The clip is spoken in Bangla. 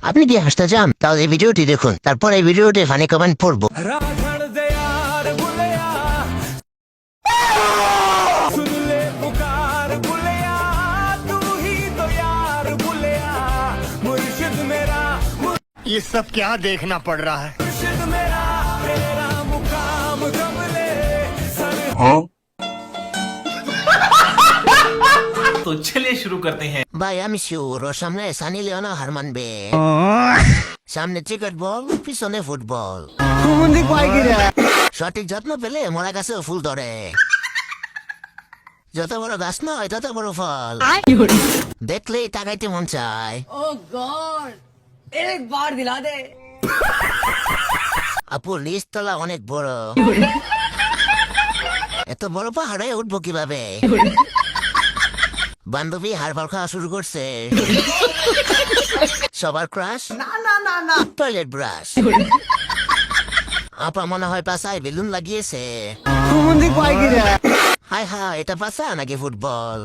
আপনি কি হাসতে চান তাহলে এই ভিডিওটি দেখুন তারপর এই ভিডিওটি ফানি কমেন্ট পড়বো राखण दे यार बुलया सुन ले पुकार बुलया तू ही तो यार बुलया मुर्शिद मेरा ये सब क्या देखना पड़ रहा है मुर्शिद तो चलिए शुरू करते हैं ভাই আমি শিওর ওর সামনে সানি লিওনা হার মানবে সামনে ক্রিকেট বল পিছনে ফুটবল সঠিক যত্ন পেলে মরা গাছে ফুল ধরে যত বড় গাছ নয় তত বড় ফল দেখলেই তাকাইতে মন চায় ओह गॉड एक बार दिला दे আপু নিচতলা অনেক বড় এত বড় পাহাড়ে উঠবো কিভাবে বান্ধবী হারবার খাওয়া শুরু করছে। সবার ক্রাশ না না না না। টয়লেট ব্রাশ আপা মনে হয় পাশায় বেলুন লাগিয়েছে। হাই হাই এটা পাশা নাকি ফুটবল?